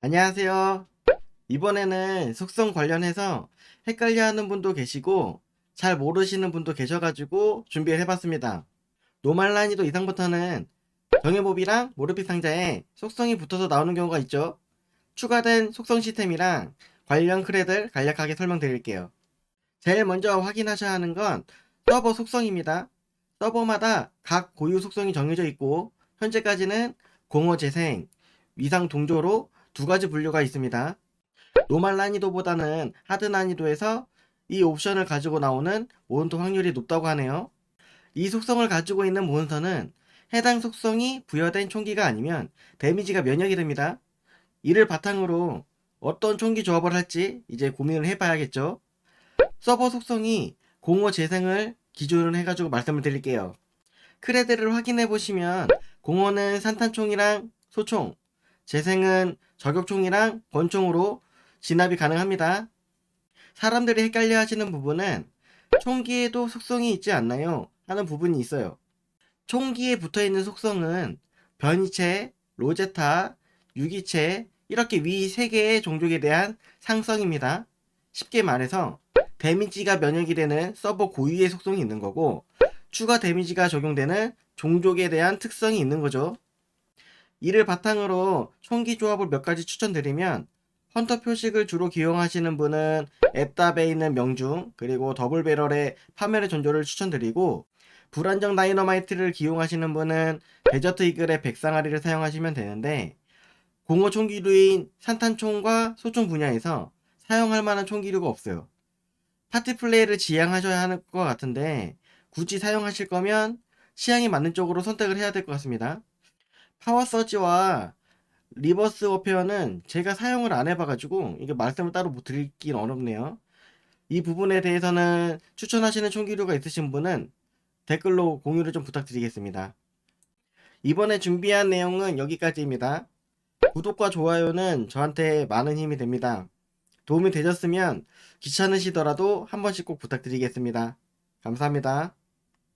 안녕하세요. 이번에는 속성 관련해서 헷갈려 하는 분도 계시고 잘 모르시는 분도 계셔가지고 준비를 해봤습니다. 노말 난이도 이상부터는 정해몹이랑 모르피 상자에 속성이 붙어서 나오는 경우가 있죠. 추가된 속성 시스템이랑 관련 크레들 간략하게 설명드릴게요. 제일 먼저 확인하셔야 하는 건 서버 속성입니다. 서버마다 각 고유 속성이 정해져 있고 현재까지는 공허 재생, 위상 동조로 두 가지 분류가 있습니다. 노말 난이도보다는 하드 난이도에서 이 옵션을 가지고 나오는 몬스터 확률이 높다고 하네요. 이 속성을 가지고 있는 몬스터는 해당 속성이 부여된 총기가 아니면 데미지가 면역이 됩니다. 이를 바탕으로 어떤 총기 조합을 할지 이제 고민을 해봐야겠죠. 서버 속성이 공허 재생을 기준으로 해가지고 말씀을 드릴게요. 크레드를 확인해 보시면 공허는 산탄총이랑 소총, 재생은 저격총이랑 권총으로 진압이 가능합니다. 사람들이 헷갈려 하시는 부분은 총기에도 속성이 있지 않나요? 하는 부분이 있어요. 총기에 붙어 있는 속성은 변이체, 로제타, 유기체 이렇게 위 3개의 종족에 대한 상성입니다. 쉽게 말해서 데미지가 면역이 되는 서버 고유의 속성이 있는 거고 추가 데미지가 적용되는 종족에 대한 특성이 있는 거죠. 이를 바탕으로 총기 조합을 몇 가지 추천드리면 헌터 표식을 주로 기용하시는 분은 앱답에 있는 명중 그리고 더블 배럴의 파멸의 전조를 추천드리고 불안정 다이너마이트를 기용하시는 분은 데저트 이글의 백상아리를 사용하시면 되는데 공허 총기류인 산탄총과 소총 분야에서 사용할 만한 총기류가 없어요. 파티 플레이를 지향하셔야 하는 것 같은데 굳이 사용하실 거면 취향이 맞는 쪽으로 선택을 해야 될 것 같습니다. 파워 서지와 리버스 워페어는 제가 사용을 안 해봐가지고 이게 말씀을 따로 못 드리긴 어렵네요. 이 부분에 대해서는 추천하시는 총기류가 있으신 분은 댓글로 공유를 좀 부탁드리겠습니다. 이번에 준비한 내용은 여기까지입니다. 구독과 좋아요는 저한테 많은 힘이 됩니다. 도움이 되셨으면 귀찮으시더라도 한 번씩 꼭 부탁드리겠습니다. 감사합니다.